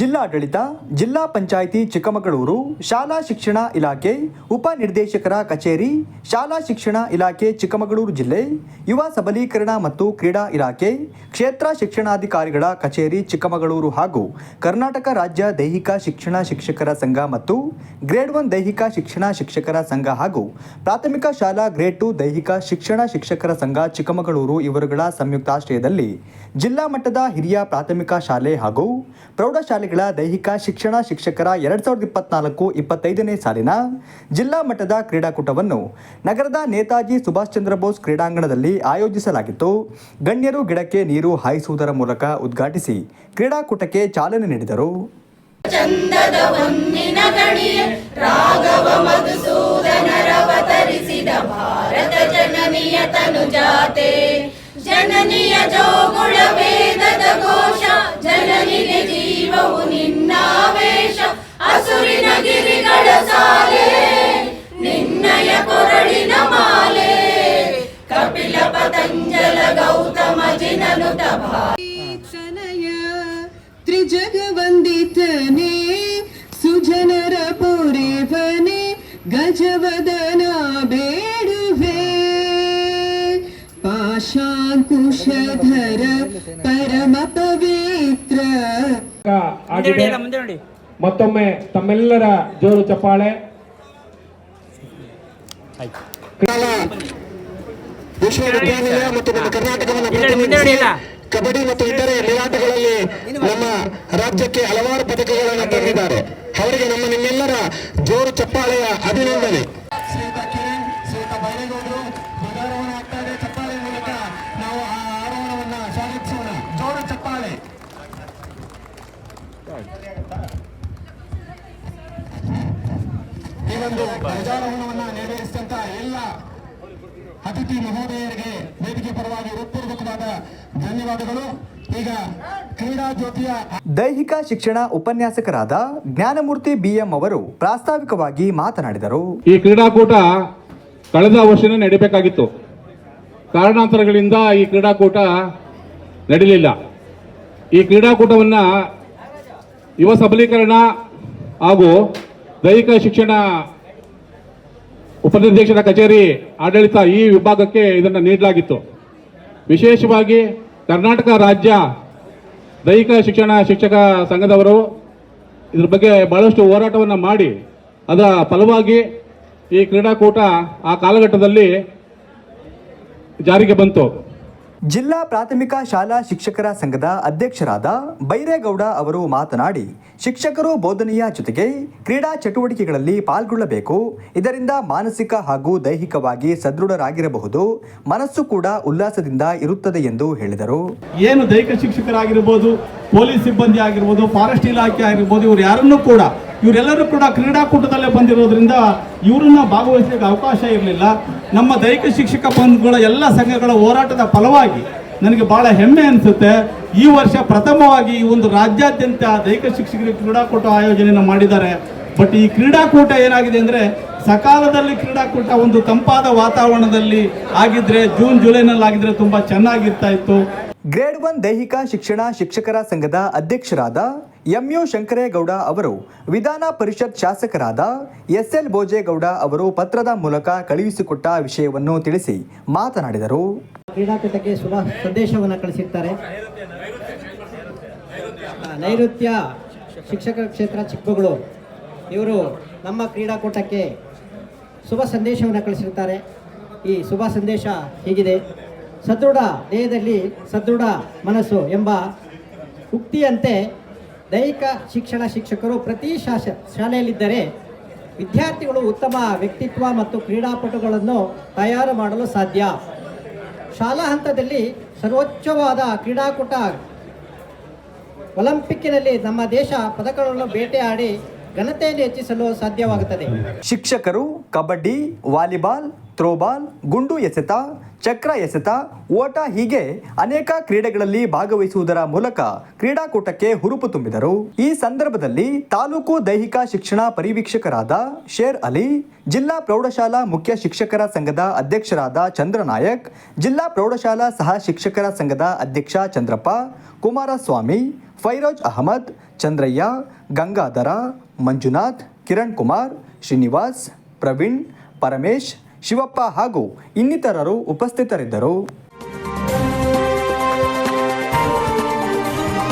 ಜಿಲ್ಲಾಡಳಿತ, ಜಿಲ್ಲಾ ಪಂಚಾಯಿತಿ ಚಿಕ್ಕಮಗಳೂರು, ಶಾಲಾ ಶಿಕ್ಷಣ ಇಲಾಖೆ ಉಪನಿರ್ದೇಶಕರ ಕಚೇರಿ, ಶಾಲಾ ಶಿಕ್ಷಣ ಇಲಾಖೆ ಚಿಕ್ಕಮಗಳೂರು ಜಿಲ್ಲೆ, ಯುವ ಸಬಲೀಕರಣ ಮತ್ತು ಕ್ರೀಡಾ ಇಲಾಖೆ, ಕ್ಷೇತ್ರ ಶಿಕ್ಷಣಾಧಿಕಾರಿಗಳ ಕಚೇರಿ ಚಿಕ್ಕಮಗಳೂರು ಹಾಗೂ ಕರ್ನಾಟಕ ರಾಜ್ಯ ದೈಹಿಕ ಶಿಕ್ಷಣ ಶಿಕ್ಷಕರ ಸಂಘ ಮತ್ತು ಗ್ರೇಡ್ ಒನ್ ದೈಹಿಕ ಶಿಕ್ಷಣ ಶಿಕ್ಷಕರ ಸಂಘ ಹಾಗೂ ಪ್ರಾಥಮಿಕ ಶಾಲಾ ಗ್ರೇಡ್ ಟು ದೈಹಿಕ ಶಿಕ್ಷಣ ಶಿಕ್ಷಕರ ಸಂಘ ಚಿಕ್ಕಮಗಳೂರು ಇವರುಗಳ ಸಂಯುಕ್ತಾಶ್ರಯದಲ್ಲಿ ಜಿಲ್ಲಾ ಮಟ್ಟದ ಹಿರಿಯ ಪ್ರಾಥಮಿಕ ಶಾಲೆ ಹಾಗೂ ಪ್ರೌಢಶಾಲೆಗಳ ದೈಹಿಕ ಶಿಕ್ಷಣ ಶಿಕ್ಷಕರ ಎರಡ್ ಸಾವಿರದ ಇಪ್ಪತ್ನಾಲ್ಕು ಇಪ್ಪತ್ತೈದನೇ ಸಾಲಿನ ಜಿಲ್ಲಾ ಮಟ್ಟದ ಕ್ರೀಡಾಕೂಟವನ್ನು ನಗರದ ನೇತಾಜಿ ಸುಭಾಷ್ ಚಂದ್ರ ಬೋಸ್ ಕ್ರೀಡಾಂಗಣದಲ್ಲಿ ಆಯೋಜಿಸಲಾಗಿತ್ತು. ಗಣ್ಯರು ಗಿಡಕ್ಕೆ ನೀರು ಹಾಯಿಸುವುದರ ಮೂಲಕ ಉದ್ಘಾಟಿಸಿ ಕ್ರೀಡಾಕೂಟಕ್ಕೆ ಚಾಲನೆ ನೀಡಿದರು. ಭಾರತ ಜನನಿಯ ತನುಜಾತೆ ಜನನಿಯ ಜೋಗುಳ ವೇದದ ಘೋಷ ಜನನಿಗೆ ಜೀವವು ನಿನ್ನಾವೇಶ ಅಸುರಿನ ಗಿರಿಗಳ ಸಾಲೆ ನಿನ್ನಯ ಕೊರಳಿನ ಮಾಲೆ ಕಪಿಲ ಪತಂಜಲ ಗೌತಮ ಜಿನನುತ ಭಾ ತನಯ ತ್ರಿಜಗವಂದಿತನೇ ಸುಜನರ ಪುರೇವನೆ ಗಜವದನ ಬೇಡುವೆ ಪಾಶಾಂಕುಶಧರ ಪರಮ ಪವಿತ್ರ. ಆಗಿದೆ. ಮತ್ತೊಮ್ಮೆ ತಮ್ಮೆಲ್ಲರ ಜೋರು ಚಪ್ಪಾಳೆ. ವಿಶ್ವವಿದ್ಯಾನಿಲಯ ಮತ್ತು ನಮ್ಮ ಕರ್ನಾಟಕವನ್ನು ಪ್ರತಿನಿಧಿಸಿ ಕಬಡ್ಡಿ ಮತ್ತು ಇತರೆ ಕ್ರೀಡಾಟಗಳಲ್ಲಿ ನಮ್ಮ ರಾಜ್ಯಕ್ಕೆ ಹಲವಾರು ಪದಕಗಳನ್ನು ತಂದಿದ್ದಾರೆ. ಅವರಿಗೆ ನಮ್ಮ ನಿಮ್ಮೆಲ್ಲರ ಜೋರು ಚಪ್ಪಾಳೆಯ ಅಭಿನಂದನೆ. ಒಂದು ಧ್ವಜಾರೋಹಣವನ್ನ ನೆರವೇರಿಸಿದಂತ ಎಲ್ಲ ಅತಿಥಿ ಮಹೋದಯರಿಗೆ ವೇದಿಕೆ ಪರವಾಗಿ ಹೃತ್ಪೂರ್ವಕವಾದ ಧನ್ಯವಾದಗಳು. ಈಗ ಕ್ರೀಡಾ ಜ್ಯೋತಿಯ ದೈಹಿಕ ಶಿಕ್ಷಣ ಉಪನ್ಯಾಸಕರಾದ ಜ್ಞಾನಮೂರ್ತಿ ಬಿಎಂ ಅವರು ಪ್ರಾಸ್ತಾವಿಕವಾಗಿ ಮಾತನಾಡಿದರು. ಈ ಕ್ರೀಡಾಕೂಟ ಕಳೆದ ವರ್ಷನೇ ನಡೀಬೇಕಾಗಿತ್ತು. ಕಾರಣಾಂತರಗಳಿಂದ ಈ ಕ್ರೀಡಾಕೂಟ ನಡೀಲಿಲ್ಲ. ಈ ಕ್ರೀಡಾಕೂಟವನ್ನ ಯುವ ಸಬಲೀಕರಣ ಹಾಗೂ ದೈಹಿಕ ಶಿಕ್ಷಣ ಉಪನಿರ್ದೇಶನ ಕಚೇರಿ ಆಡಳಿತ ಈ ವಿಭಾಗಕ್ಕೆ ಇದನ್ನು ನೀಡಲಾಗಿತ್ತು. ವಿಶೇಷವಾಗಿ ಕರ್ನಾಟಕ ರಾಜ್ಯ ದೈಹಿಕ ಶಿಕ್ಷಣ ಶಿಕ್ಷಕ ಸಂಘದವರು ಇದ್ರ ಬಗ್ಗೆ ಬಹಳಷ್ಟು ಹೋರಾಟವನ್ನು ಮಾಡಿ ಅದರ ಫಲವಾಗಿ ಈ ಕ್ರೀಡಾಕೂಟ ಆ ಕಾಲಘಟ್ಟದಲ್ಲಿ ಜಾರಿಗೆ ಬಂತು. ಜಿಲ್ಲಾ ಪ್ರಾಥಮಿಕ ಶಾಲಾ ಶಿಕ್ಷಕರ ಸಂಘದ ಅಧ್ಯಕ್ಷರಾದ ಬೈರೇಗೌಡ ಅವರು ಮಾತನಾಡಿ, ಶಿಕ್ಷಕರು ಬೋಧನೆಯ ಜೊತೆಗೆ ಕ್ರೀಡಾ ಚಟುವಟಿಕೆಗಳಲ್ಲಿ ಪಾಲ್ಗೊಳ್ಳಬೇಕು. ಇದರಿಂದ ಮಾನಸಿಕ ಹಾಗೂ ದೈಹಿಕವಾಗಿ ಸದೃಢರಾಗಿರಬಹುದು. ಮನಸ್ಸು ಕೂಡ ಉಲ್ಲಾಸದಿಂದ ಇರುತ್ತದೆ ಎಂದು ಹೇಳಿದರು. ಏನು ದೈಹಿಕ ಶಿಕ್ಷಕರಾಗಿರ್ಬೋದು, ಪೊಲೀಸ್ ಸಿಬ್ಬಂದಿ ಆಗಿರ್ಬೋದು, ಫಾರೆಸ್ಟ್ ಇಲಾಖೆ ಆಗಿರ್ಬೋದು, ಇವರು ಯಾರನ್ನೂ ಕೂಡ ಇವರೆಲ್ಲರೂ ಕೂಡ ಕ್ರೀಡಾಕೂಟದಲ್ಲೇ ಬಂದಿರೋದ್ರಿಂದ ಇವರನ್ನ ಭಾಗವಹಿಸಲಿಕ್ಕೆ ಅವಕಾಶ ಇರಲಿಲ್ಲ. ನಮ್ಮ ದೈಹಿಕ ಶಿಕ್ಷಕ ಬಂಧುಗಳ ಎಲ್ಲ ಸಂಘಗಳ ಹೋರಾಟದ ಫಲವಾಗಿ ನನಗೆ ಬಹಳ ಹೆಮ್ಮೆ ಅನಿಸುತ್ತೆ. ಈ ವರ್ಷ ಪ್ರಥಮವಾಗಿ ಈ ಒಂದು ರಾಜ್ಯಾದ್ಯಂತ ದೈಹಿಕ ಶಿಕ್ಷಕರಿಗೆ ಕ್ರೀಡಾಕೂಟ ಆಯೋಜನೆಯನ್ನು ಮಾಡಿದ್ದಾರೆ. ಬಟ್ ಈ ಕ್ರೀಡಾಕೂಟ ಏನಾಗಿದೆ ಅಂದರೆ ಸಕಾಲದಲ್ಲಿ ಕ್ರೀಡಾಕೂಟ ಒಂದು ತಂಪಾದ ವಾತಾವರಣದಲ್ಲಿ ಆಗಿದ್ರೆ ಜೂನ್ ಜುಲೈನಲ್ಲಿ ಆಗಿದ್ರೆ ತುಂಬ ಚೆನ್ನಾಗಿರ್ತಾ ಇತ್ತು. ಗ್ರೇಡ್ ಒನ್ ದೈಹಿಕ ಶಿಕ್ಷಣ ಶಿಕ್ಷಕರ ಸಂಘದ ಅಧ್ಯಕ್ಷರಾದ ಎಂಯು ಶಂಕರೇಗೌಡ ಅವರು ವಿಧಾನ ಪರಿಷತ್ ಶಾಸಕರಾದ ಎಸ್ ಎಲ್ ಭೋಜೇಗೌಡ ಅವರು ಪತ್ರದ ಮೂಲಕ ಕಳುಹಿಸಿಕೊಟ್ಟ ವಿಷಯವನ್ನು ತಿಳಿಸಿ ಮಾತನಾಡಿದರು. ಕ್ರೀಡಾಕೂಟಕ್ಕೆ ಶುಭ ಸಂದೇಶವನ್ನು ಕಳಿಸಿರ್ತಾರೆ. ನೈಋತ್ಯ ಶಿಕ್ಷಕ ಕ್ಷೇತ್ರ ಚಿಕ್ಕಮಗಳೂರು. ಇವರು ನಮ್ಮ ಕ್ರೀಡಾಕೂಟಕ್ಕೆ ಶುಭ ಸಂದೇಶವನ್ನು ಕಳಿಸಿರ್ತಾರೆ ಈ ಶುಭ ಸಂದೇಶ ಹೀಗಿದೆ. ಸದೃಢ ದೇಹದಲ್ಲಿ ಸದೃಢ ಮನಸ್ಸು ಎಂಬ ಉಕ್ತಿಯಂತೆ ದೈಹಿಕ ಶಿಕ್ಷಣ ಶಿಕ್ಷಕರು ಪ್ರತಿ ಶಾಸ ಶಾಲೆಯಲ್ಲಿದ್ದರೆ ವಿದ್ಯಾರ್ಥಿಗಳು ಉತ್ತಮ ವ್ಯಕ್ತಿತ್ವ ಮತ್ತು ಕ್ರೀಡಾಪಟುಗಳನ್ನು ತಯಾರು ಮಾಡಲು ಸಾಧ್ಯ. ಶಾಲಾ ಹಂತದಲ್ಲಿ ಸರ್ವೋಚ್ಚವಾದ ಕ್ರೀಡಾಕೂಟ ಒಲಿಂಪಿಕ್ಕಿನಲ್ಲಿ ನಮ್ಮ ದೇಶ ಪದಕಗಳನ್ನು ಬೇಟೆಯಾಡಿ ಘನತೆಯನ್ನು ಹೆಚ್ಚಿಸಲು ಸಾಧ್ಯವಾಗುತ್ತದೆ. ಶಿಕ್ಷಕರು ಕಬಡ್ಡಿ ವಾಲಿಬಾಲ್ ಥ್ರೋಬಾಲ್, ಗುಂಡು ಎಸೆತ, ಚಕ್ರ ಎಸೆತ, ಓಟ ಹೀಗೆ ಅನೇಕ ಕ್ರೀಡೆಗಳಲ್ಲಿ ಭಾಗವಹಿಸುವುದರ ಮೂಲಕ ಕ್ರೀಡಾಕೂಟಕ್ಕೆ ಹುರುಪು ತುಂಬಿದರು. ಈ ಸಂದರ್ಭದಲ್ಲಿ ತಾಲೂಕು ದೈಹಿಕ ಶಿಕ್ಷಣ ಪರಿವೀಕ್ಷಕರಾದ ಶೇರ್ ಅಲಿ, ಜಿಲ್ಲಾ ಪ್ರೌಢಶಾಲಾ ಮುಖ್ಯ ಶಿಕ್ಷಕರ ಸಂಘದ ಅಧ್ಯಕ್ಷರಾದ ಚಂದ್ರನಾಯಕ್, ಜಿಲ್ಲಾ ಪ್ರೌಢಶಾಲಾ ಸಹ ಶಿಕ್ಷಕರ ಸಂಘದ ಅಧ್ಯಕ್ಷ ಚಂದ್ರಪ್ಪ, ಕುಮಾರಸ್ವಾಮಿ, ಫೈರೋಜ್ ಅಹಮದ್, ಚಂದ್ರಯ್ಯ, ಗಂಗಾಧರ, ಮಂಜುನಾಥ್, ಕಿರಣ್ ಕುಮಾರ್, ಶ್ರೀನಿವಾಸ್, ಪ್ರವೀಣ್, ಪರಮೇಶ್ ಶಿವಪ್ಪ ಹಾಗೂ ಇನ್ನಿತರರು ಉಪಸ್ಥಿತರಿದ್ದರು.